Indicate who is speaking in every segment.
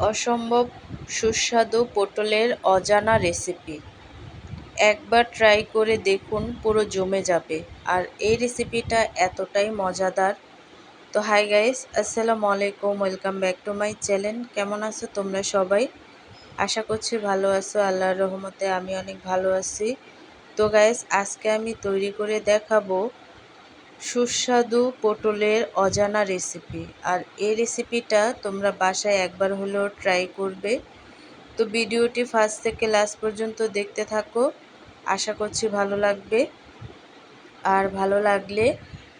Speaker 1: অসম্ভব সুস্বাদু পটলের অজানা রেসিপি একবার ট্রাই করে দেখুন, পুরো জমে যাবে। আর এই রেসিপিটা এতটাই মজাদার। তো হাই গাইস আসসালামু আলাইকুম welcome back to my channel কেমন আছো তোমরা সবাই? আশা করছি ভালো আছো, আল্লাহর রহমতে আমি অনেক ভালো আছি। তো গাইস আজকে আমি তৈরি করে দেখাবো সুস্বাদু পটলের অজানা রেসিপি আর এই রেসিপিটা তোমরা বাসায় একবার হলেও ট্রাই করবে। তো ভিডিওটি ফার্স্ট থেকে লাস্ট পর্যন্ত দেখতে থাকো। আশা করছি ভালো লাগবে। আর ভালো লাগলে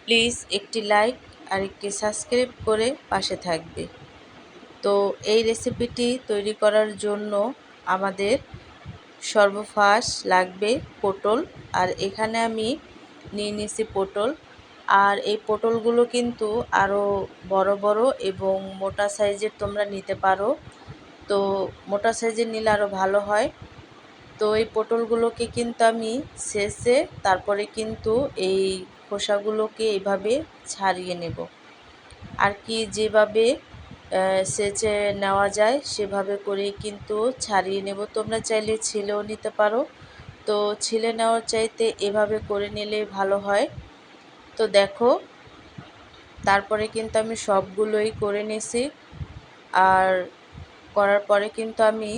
Speaker 1: প্লিজ একটি লাইক আর একটি সাবস্ক্রাইব করে পাশে থাকবে। তো এই রেসিপিটি তৈরি করার জন্য আমাদের সর্বফার্স্ট লাগবে পটল। আর এখানে আমি নিয়ে নিছি পটল। আর এই পটলগুলো কিন্তু আরও বড় বড় এবং মোটা সাইজের তোমরা নিতে পারো। তো মোটা সাইজের নিলে আরও ভালো হয়। তো এই পটলগুলোকে কিন্তু আমি শেষে তারপরে কিন্তু এই খোসাগুলোকে এভাবে ছাড়িয়ে নেব। আর কি যেভাবে সেচে নেওয়া যায় সেভাবে করে কিন্তু ছাড়িয়ে নেব। তোমরা চাইলে ছিলেও নিতে পারো। তো ছিলে নেওয়ার চাইতে এভাবে করে নিলে ভালো হয়। তো দেখো, তারপরে কিন্তু আমি সবগুলোই করে নিছি। আর করার পরে কিন্তু আমি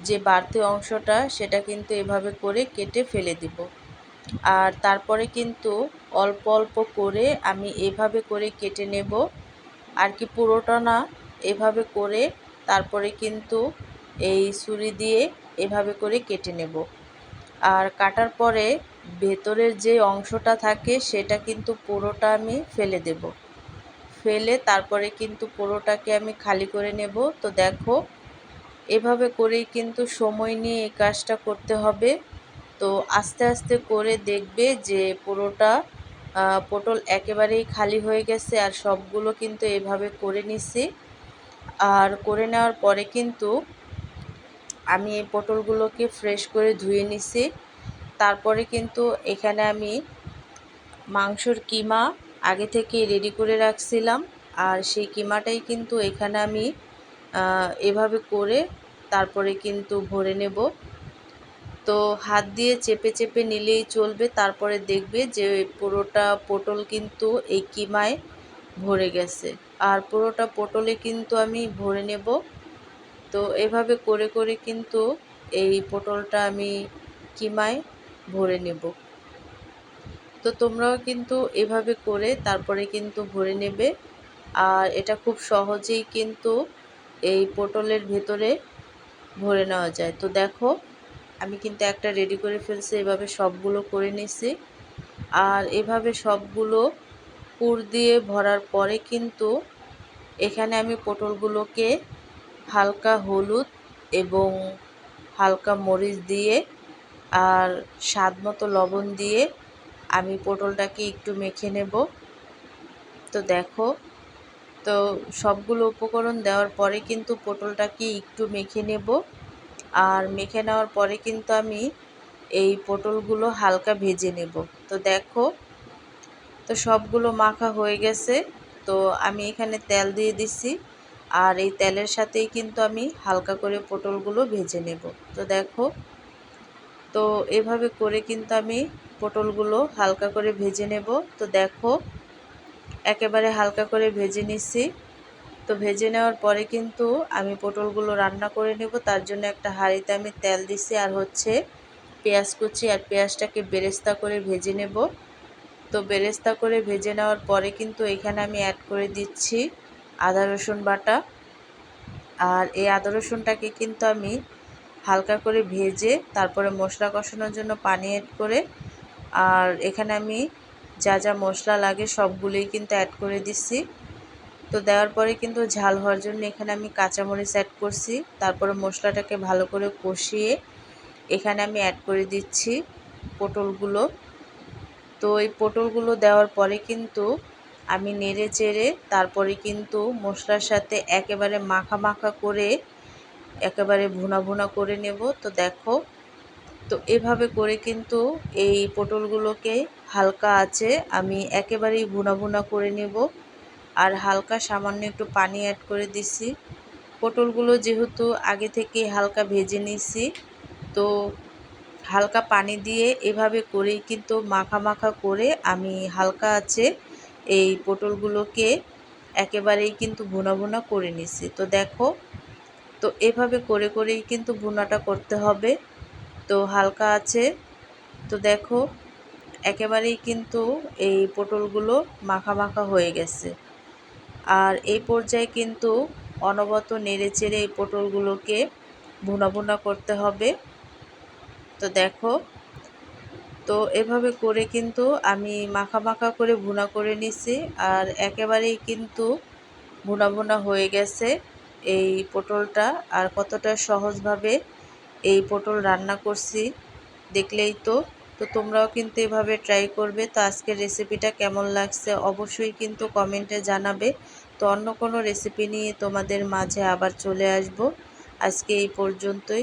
Speaker 1: যে বাড়তি অংশটা, সেটা কিন্তু এভাবে করে কেটে ফেলে দিব। আর তারপরে কিন্তু অল্প অল্প করে আমি এভাবে করে কেটে নেব। আর কি পুরোটা না, এভাবে করে তারপরে কিন্তু এই ছুরি দিয়ে এভাবে করে কেটে নেব। আর কাটার পরে ভেতরের যে অংশটা থাকে সেটা কিন্তু পুরোটা আমি ফেলে দেব। ফেলে তারপরে কিন্তু পুরোটাকে আমি খালি করে নেব। তো দেখো, এভাবে করেই কিন্তু সময় নিয়ে এই কাজটা করতে হবে। তো আস্তে আস্তে করে দেখবে যে পুরোটা পটল একেবারেই খালি হয়ে গেছে আর সবগুলো কিন্তু এভাবে করে নিছি। আর করে নেওয়ার পরে কিন্তু আমি এই পটলগুলোকে ফ্রেশ করে ধুয়ে নিছি। তারপরে কিন্তু এখানে আমি মাংসর কিমা আগে থেকে রেডি করে রাখছিলাম। আর সেই কিমাটাই কিন্তু এখানে আমি এভাবে করে তারপরে কিন্তু ভরে নেব। তো হাত দিয়ে চেপে চেপে নিলেই চলবে, তারপরে দেখবে যে পুরোটা পটল কিন্তু এই কিমায় ভরে গেছে। আর পুরোটা পটলে কিন্তু আমি ভরে নেব। তো এভাবে করে করে কিন্তু এই পটলটা আমি কিমায় ভরে নেব। তো তোমরাও কিন্তু এভাবে করে তারপরে কিন্তু ভরে নেবে। আর এটা খুব সহজেই কিন্তু এই পটলের ভেতরে ভরে নেওয়া যায়। তো দেখো, আমি কিন্তু একটা রেডি করে ফেলছি, এভাবে সবগুলো করে নিছি। আর এভাবে সবগুলো পুর দিয়ে ভরার পরে কিন্তু এখানে আমি পটলগুলোকে হালকা হলুদ এবং হালকা মরিচ দিয়ে আর স্বাদ মতো লবণ দিয়ে আমি পটলটাকে একটু মেখে নেব। তো দেখো, তো সবগুলো উপকরণ দেওয়ার পরে কিন্তু পটলটাকে একটু মেখে নেব। আর মেখে নেওয়ার পরে কিন্তু আমি এই পটলগুলো হালকা ভেজে নেব। তো দেখো, তো সবগুলো মাখা হয়ে গেছে। তো আমি এখানে তেল দিয়ে দিছি। আর এই তেলের সাথেই কিন্তু আমি হালকা করে পটলগুলো ভেজে নেব। তো দেখো তো এভাবে করে কিন্তু আমি পটলগুলো হালকা করে ভেজে নেব। তো দেখো, একেবারে হালকা করে ভেজে নিচ্ছি তো ভেজে নেওয়ার পরে কিন্তু আমি পটলগুলো রান্না করে নেব। তার জন্য একটা হাঁড়িতে আমি তেল দিছি আর হচ্ছে পেঁয়াজ কুচি আর পেঁয়াজটাকে বেরেস্তা করে ভেজে নেব। তো বেরেস্তা করে ভেজে নেওয়ার পরে কিন্তু এখানে আমি অ্যাড করে দিচ্ছি আদা রসুন বাটা। আর এই আদা রসুনটাকে কিন্তু আমি হালকা করে ভেজে তারপরে মশলা কষানোর জন্য পানি অ্যাড করে, আর এখানে আমি যা যা মশলা লাগে সবগুলোই কিন্তু অ্যাড করে দিচ্ছি তো দেওয়ার পরে কিন্তু ঝাল হওয়ার জন্য এখানে আমি কাঁচামরিচ অ্যাড করছি, তারপরে মশলাটাকে ভালো করে কষিয়ে এখানে আমি অ্যাড করে দিচ্ছি পটলগুলো। তো এই পটলগুলো দেওয়ার পরে কিন্তু আমি নেড়ে চেড়ে তারপরে কিন্তু মশলার সাথে একেবারে মাখা মাখা করে একেবারে ভুনা ভুনা করে নেব। তো দেখো, তো এভাবে করে কিন্তু এই পটলগুলোকে হালকা আছে, আমি একেবারেই ভুনা ভুনা করে নেব। আর হালকা সামান্য একটু পানি অ্যাড করে দিছি। পটলগুলো যেহেতু আগে থেকে হালকা ভেজে নিছি, তো হালকা পানি দিয়ে এভাবে করেই কিন্তু মাখা মাখা করে আমি হালকা আছে এই পটলগুলোকে একেবারেই কিন্তু ভুনা ভুনা করে নিছি। তো দেখো তো এভাবে করে করেই কিন্তু ভুনাটা করতে হবে। তো হালকা আছে। তো দেখো, একেবারেই কিন্তু এই পটলগুলো মাখা মাখা হয়ে গেছে। আর এই পর্যায়ে কিন্তু অনবত নেড়ে চেড়ে এই পটলগুলোকে ভুনা ভুনা করতে হবে। তো দেখো, তো এভাবে করে কিন্তু আমি মাখা মাখা করে ভুনা করে নিছি। আর একেবারেই কিন্তু ভুনা ভুনা হয়ে গেছে। এই পটলটা আর কতটা সহজভাবে এই পটল রান্না করছি দেখলেই তো। তো তোমরাও কিন্তু এভাবে ট্রাই করবে। তো আজকের রেসিপিটা কেমন লাগছে অবশ্যই কিন্তু কমেন্টে জানাবে। তো অন্য কোনো রেসিপি নিয়ে তোমাদের মাঝে আবার চলে আসব। আজকে এই পর্যন্তই।